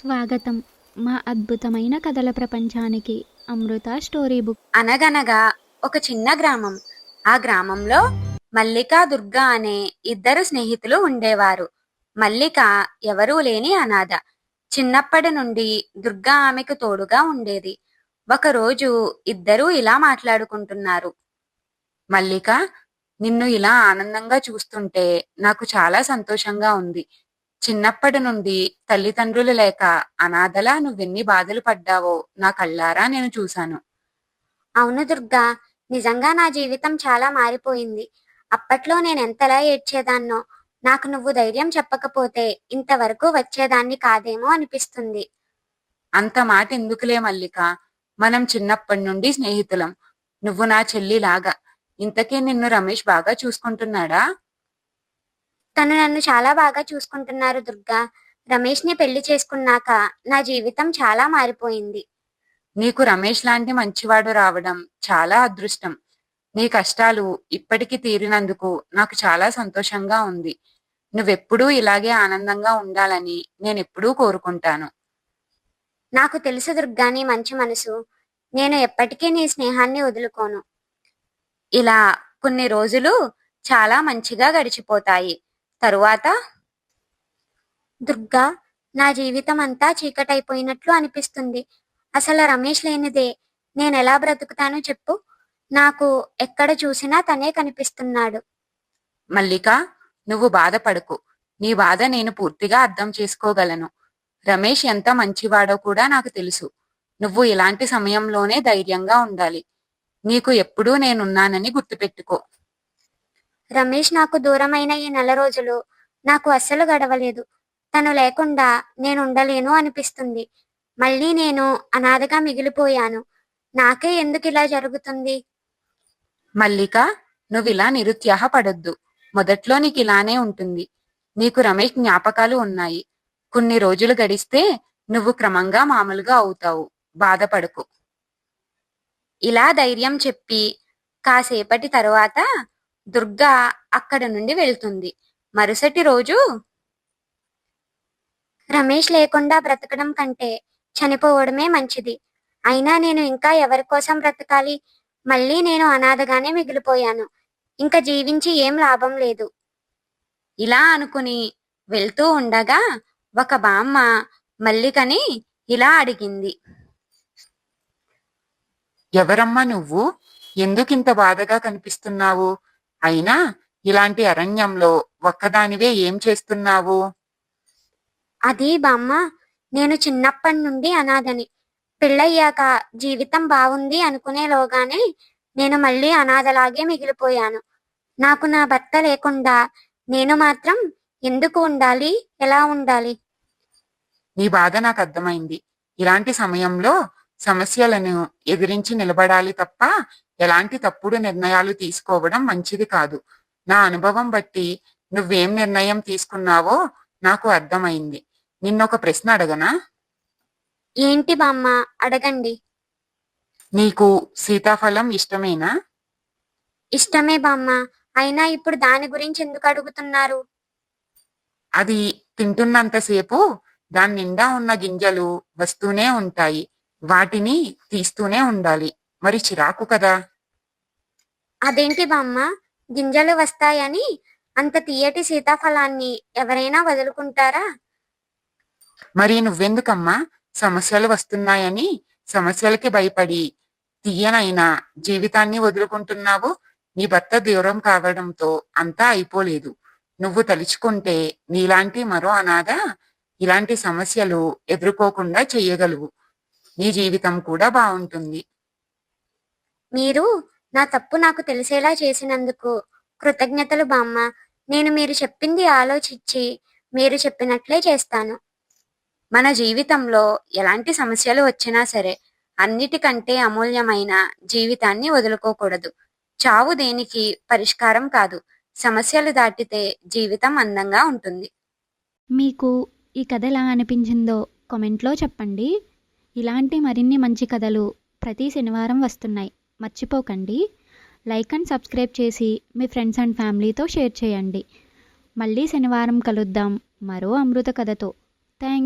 స్వాగతం. మా అద్భుతమైన కథల ప్రపంచానికి అమృత స్టోరీ బుక్. అనగనగా ఒక చిన్న గ్రామం. ఆ గ్రామంలో మల్లిక దుర్గా అనే ఇద్దరు స్నేహితులు ఉండేవారు. మల్లిక ఎవరూ లేని అనాథ. చిన్నప్పటి నుండి దుర్గా ఆమెకు తోడుగా ఉండేది. ఒకరోజు ఇద్దరూ ఇలా మాట్లాడుకుంటున్నారు. మల్లిక నిన్ను ఇలా ఆనందంగా చూస్తుంటే నాకు చాలా సంతోషంగా ఉంది. చిన్నప్పటి నుండి తల్లిదండ్రులు లేక అనాథలా నువ్వెన్ని బాధలు పడ్డావో నా కళ్ళారా నేను చూశాను. అవును దుర్గా నిజంగా నా జీవితం చాలా మారిపోయింది. అప్పట్లో నేను ఎంతలా ఏడ్చేదాన్నో నాకు నువ్వు ధైర్యం చెప్పకపోతే ఇంతవరకు వచ్చేదాన్ని కాదేమో అనిపిస్తుంది. అంత మాట ఎందుకులే మల్లిక? మనం చిన్నప్పటి నుండి స్నేహితులం. నువ్వు నా చెల్లిలాగా. ఇంతకీ నిన్ను రమేష్ బాగా చూసుకుంటున్నాడా? తను నన్ను చాలా బాగా చూసుకుంటున్నారు దుర్గా. రమేష్ని పెళ్ళి చేసుకున్నాక నా జీవితం చాలా మారిపోయింది. నీకు రమేష్ లాంటి మంచివాడు రావడం చాలా అదృష్టం. నీ కష్టాలు ఇప్పటికి తీరినందుకు నాకు చాలా సంతోషంగా ఉంది. నువ్వెప్పుడూ ఇలాగే ఆనందంగా ఉండాలని నేనెప్పుడూ కోరుకుంటాను. నాకు తెలుసు దుర్గా నీ మంచి మనసు. నేను ఎప్పటికీ నీ స్నేహాన్ని వదులుకోను. ఇలా కొన్ని రోజులు చాలా మంచిగా గడిచిపోతాయి. తరువాత దుర్గా నా జీవితం అంతా చీకటైపోయినట్లు అనిపిస్తుంది. అసలు రమేష్ లేనిదే నేను ఎలా బ్రతుకుతానో చెప్పు. నాకు ఎక్కడ చూసినా తనే కనిపిస్తున్నాడు. మల్లిక నువ్వు బాధపడకు. నీ బాధ నేను పూర్తిగా అర్థం చేసుకోగలను. రమేష్ ఎంత మంచివాడో కూడా నాకు తెలుసు. నువ్వు ఇలాంటి సమయంలోనే ధైర్యంగా ఉండాలి. నీకు ఎప్పుడూ నేనున్నానని గుర్తుపెట్టుకో. రమేష్ నాకు దూరమైన ఈ నెల రోజులు నాకు అస్సలు గడవలేదు. తను లేకుండా నేను ఉండలేను అనిపిస్తుంది. మళ్ళీ నేను అనాథగా మిగిలిపోయాను. నాకే ఎందుకు ఇలా జరుగుతుంది? మల్లిక నువ్వు ఇలా నిరుత్సాహపడొద్దు మొదట్లో నీకు ఇలానే ఉంటుంది. నీకు రమేష్ జ్ఞాపకాలు ఉన్నాయి. కొన్ని రోజులు గడిస్తే నువ్వు క్రమంగా మామూలుగా అవుతావు. బాధపడకు. ఇలా ధైర్యం చెప్పి కాసేపటి తరువాత దుర్గా అక్కడ నుండి వెళ్తుంది. మరుసటి రోజు రమేష్ లేకుండా బ్రతకడం కంటే చనిపోవడమే మంచిది. అయినా నేను ఇంకా ఎవరి కోసం బ్రతకాలి? మళ్ళీ నేను అనాథగానే మిగిలిపోయాను. ఇంకా జీవించి ఏం లాభం లేదు. ఇలా అనుకుని వెళ్తూ ఉండగా ఒక బామ్మ మల్లికని ఇలా అడిగింది. ఎవరమ్మా నువ్వు? ఎందుకింత బాధగా కనిపిస్తున్నావు? అయినా ఇలాంటి అరణ్యంలో ఒక్కదానివే ఏం చేస్తున్నావు? అది బామ్మ నేను చిన్నప్పటి నుండి అనాథని. పెళ్ళయ్యాక జీవితం బాగుంది అనుకునేలోగానే నేను మళ్ళీ అనాథలాగే మిగిలిపోయాను. నాకు నా భర్త లేకుండా నేను మాత్రం ఎందుకు ఉండాలి? ఎలా ఉండాలి? నీ బాధ నాకు అర్థమైంది. ఇలాంటి సమయంలో సమస్యలను ఎదిరించి నిలబడాలి తప్ప ఎలాంటి తప్పుడు నిర్ణయాలు తీసుకోవడం మంచిది కాదు. నా అనుభవం బట్టి నువ్వేం నిర్ణయం తీసుకున్నావో నాకు అర్థమైంది. నిన్నొక ప్రశ్న అడగనా? ఏంటి బామ్మ? అడగండి. నీకు సీతాఫలం ఇష్టమేనా? ఇష్టమే బామ్మ. అయినా ఇప్పుడు దాని గురించి ఎందుకు అడుగుతున్నారు? అది తింటున్నంతసేపు దాని నిండా ఉన్న గింజలు వస్తూనే ఉంటాయి. వాటిని తీస్తూనే ఉండాలి. మరి చిరాకు కదా? అదేంటి బామ్మ? గింజలు వస్తాయని అంత తీయటి సీతాఫలాన్ని ఎవరైనా వదులుకుంటారా? మరి నువ్వెందుకమ్మా సమస్యలు వస్తున్నాయని సమస్యలకి భయపడి తీయనైనా జీవితాన్ని వదులుకుంటున్నావు? నీ భర్త దూరం కావడంతో అంతా అయిపోలేదు. నువ్వు తలుచుకుంటే నీలాంటి మరో అనాథ ఇలాంటి సమస్యలు ఎదుర్కోకుండా చెయ్యగలవు. నీ జీవితం కూడా బాగుంటుంది. మీరు నా తప్పు నాకు తెలిసేలా చేసినందుకు కృతజ్ఞతలు బామ్మ. నేను మీరు చెప్పింది ఆలోచించి మీరు చెప్పినట్లే చేస్తాను. మన జీవితంలో ఎలాంటి సమస్యలు వచ్చినా సరే అన్నిటికంటే అమూల్యమైన జీవితాన్ని వదులుకోకూడదు. చావు దేనికి పరిష్కారం కాదు. సమస్యలు దాటితే జీవితం అందంగా ఉంటుంది. మీకు ఈ కథ ఎలా అనిపించిందో కామెంట్లో చెప్పండి. ఇలాంటి మరిన్ని మంచి కథలు ప్రతి శనివారం వస్తున్నాయి. మర్చిపోకండి. లైక్ అండ్ సబ్స్క్రైబ్ చేసి మీ ఫ్రెండ్స్ అండ్ ఫ్యామిలీతో షేర్ చేయండి. మళ్ళీ శనివారం కలుద్దాం. మరో అమృత కథతో. థ్యాంక్